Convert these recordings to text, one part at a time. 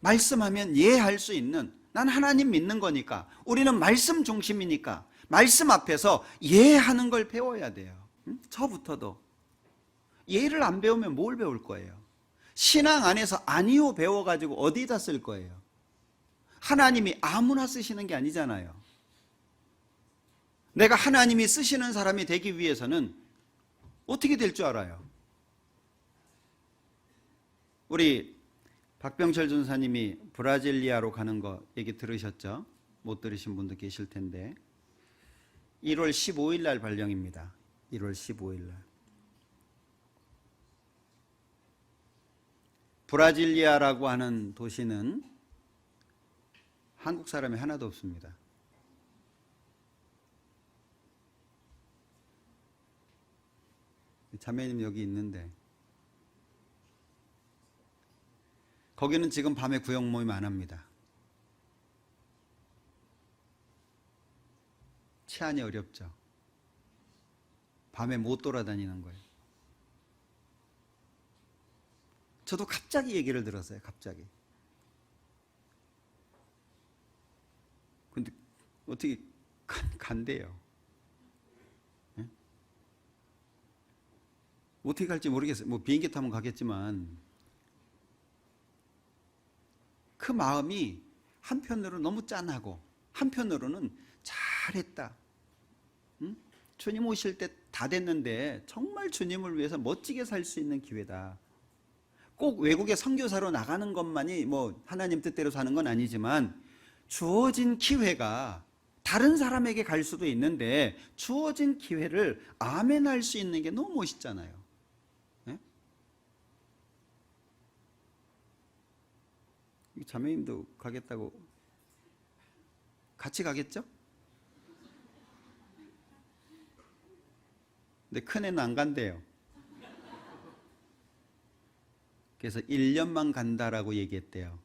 말씀하면 이해할 수 있는 난 하나님 믿는 거니까 우리는 말씀 중심이니까 말씀 앞에서 이해하는 걸 배워야 돼요. 응? 저부터도 예를 안 배우면 뭘 배울 거예요? 신앙 안에서 아니요 배워가지고 어디다 쓸 거예요? 하나님이 아무나 쓰시는 게 아니잖아요. 내가 하나님이 쓰시는 사람이 되기 위해서는 어떻게 될 줄 알아요? 우리 박병철 전사님이 브라질리아로 가는 거 얘기 들으셨죠? 못 들으신 분도 계실 텐데 1월 15일 날 발령입니다. 1월 15일 날. 브라질리아라고 하는 도시는 한국 사람이 하나도 없습니다. 자매님 여기 있는데 거기는 지금 밤에 구역 모임 안 합니다. 치안이 어렵죠. 밤에 못 돌아다니는 거예요. 저도 갑자기 얘기를 들었어요. 갑자기. 근데 어떻게 간, 간대요. 예? 어떻게 갈지 모르겠어요. 뭐 비행기 타면 가겠지만 그 마음이 한편으로는 너무 짠하고 한편으로는 잘했다. 응? 주님 오실 때 다 됐는데 정말 주님을 위해서 멋지게 살 수 있는 기회다. 꼭 외국에 선교사로 나가는 것만이 뭐 하나님 뜻대로 사는 건 아니지만 주어진 기회가 다른 사람에게 갈 수도 있는데 주어진 기회를 아멘할 수 있는 게 너무 멋있잖아요. 예? 이 자매님도 가겠다고 같이 가겠죠? 근데 큰애는 안 간대요. 그래서 1년만 간다라고 얘기했대요.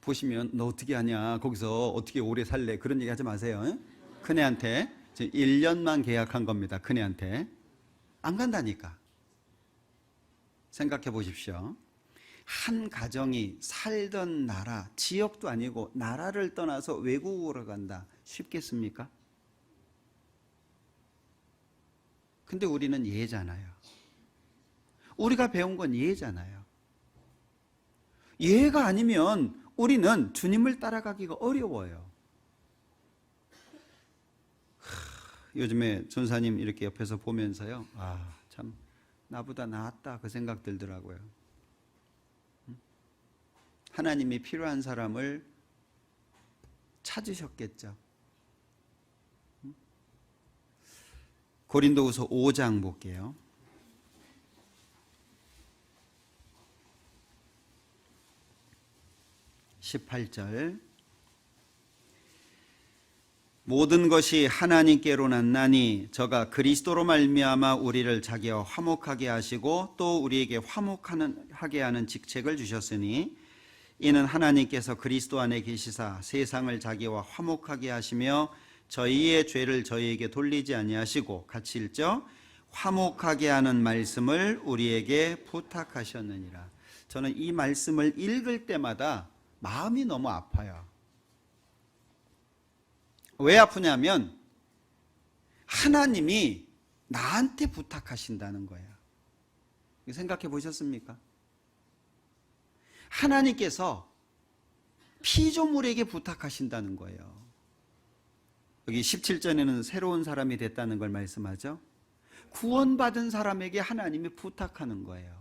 보시면 너 어떻게 하냐 거기서 어떻게 오래 살래 그런 얘기 하지 마세요. 예? 큰애한테 지금 1년만 계약한 겁니다. 큰애한테 안 간다니까. 생각해 보십시오. 한 가정이 살던 나라, 지역도 아니고 나라를 떠나서 외국으로 간다. 쉽겠습니까? 근데 우리는 예잖아요. 우리가 배운 건 예잖아요. 예가 아니면 우리는 주님을 따라가기가 어려워요. 하, 요즘에 전사님 이렇게 옆에서 보면서요. 아, 참 나보다 낫다 그 생각 들더라고요. 하나님이 필요한 사람을 찾으셨겠죠. 고린도후서 5장 볼게요. 십팔 절 모든 것이 하나님께로 났나니 저가 그리스도로 말미암아 우리를 자기와 화목하게 하시고 또 우리에게 화목하게 하는 직책을 주셨으니 이는 하나님께서 그리스도 안에 계시사 세상을 자기와 화목하게 하시며 저희의 죄를 저희에게 돌리지 아니하시고 같이 읽죠. 화목하게 하는 말씀을 우리에게 부탁하셨느니라. 저는 이 말씀을 읽을 때마다 마음이 너무 아파요. 왜 아프냐면 하나님이 나한테 부탁하신다는 거예요. 생각해 보셨습니까? 하나님께서 피조물에게 부탁하신다는 거예요. 여기 17절에는 새로운 사람이 됐다는 걸 말씀하죠. 구원받은 사람에게 하나님이 부탁하는 거예요.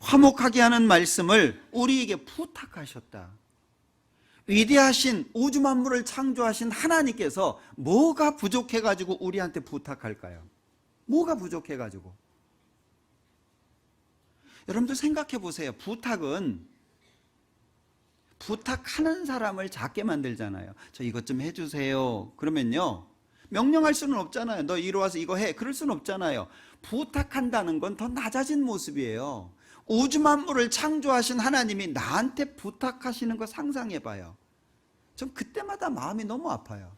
화목하게 하는 말씀을 우리에게 부탁하셨다. 위대하신 우주 만물을 창조하신 하나님께서 뭐가 부족해 가지고 우리한테 부탁할까요? 뭐가 부족해 가지고? 여러분들 생각해 보세요. 부탁은 부탁하는 사람을 작게 만들잖아요. 저 이것 좀 해주세요. 그러면요. 명령할 수는 없잖아요. 너 이리 와서 이거 해. 그럴 수는 없잖아요. 부탁한다는 건 더 낮아진 모습이에요. 우주 만물을 창조하신 하나님이 나한테 부탁하시는 거 상상해 봐요. 전 그때마다 마음이 너무 아파요.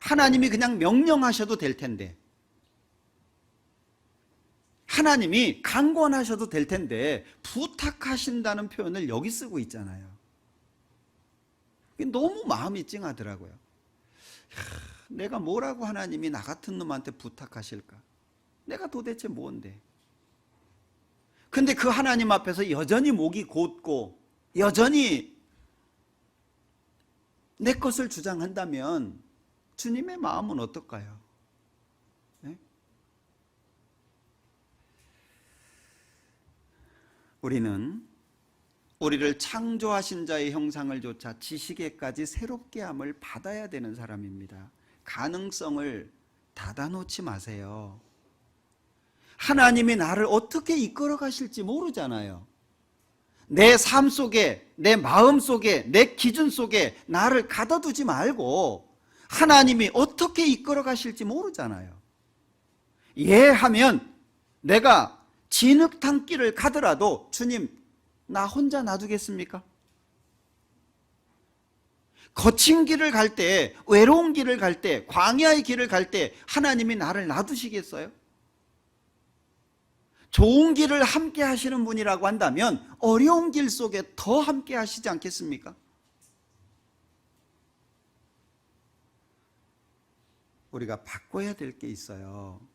하나님이 그냥 명령하셔도 될 텐데. 하나님이 강권하셔도 될 텐데 부탁하신다는 표현을 여기 쓰고 있잖아요. 너무 마음이 찡하더라고요. 야, 내가 뭐라고 하나님이 나 같은 놈한테 부탁하실까? 내가 도대체 뭔데? 근데 그 하나님 앞에서 여전히 목이 곧고 여전히 내 것을 주장한다면 주님의 마음은 어떨까요? 네? 우리는 우리를 창조하신 자의 형상을 조차 지식에까지 새롭게 함을 받아야 되는 사람입니다. 가능성을 닫아놓지 마세요. 하나님이 나를 어떻게 이끌어 가실지 모르잖아요. 내 삶 속에, 내 마음 속에, 내 기준 속에 나를 가둬두지 말고 하나님이 어떻게 이끌어 가실지 모르잖아요. 예 하면 내가 진흙탕 길을 가더라도 주님, 나 혼자 놔두겠습니까? 거친 길을 갈 때, 외로운 길을 갈 때, 광야의 길을 갈 때 하나님이 나를 놔두시겠어요? 좋은 길을 함께 하시는 분이라고 한다면 어려운 길 속에 더 함께 하시지 않겠습니까? 우리가 바꿔야 될 게 있어요.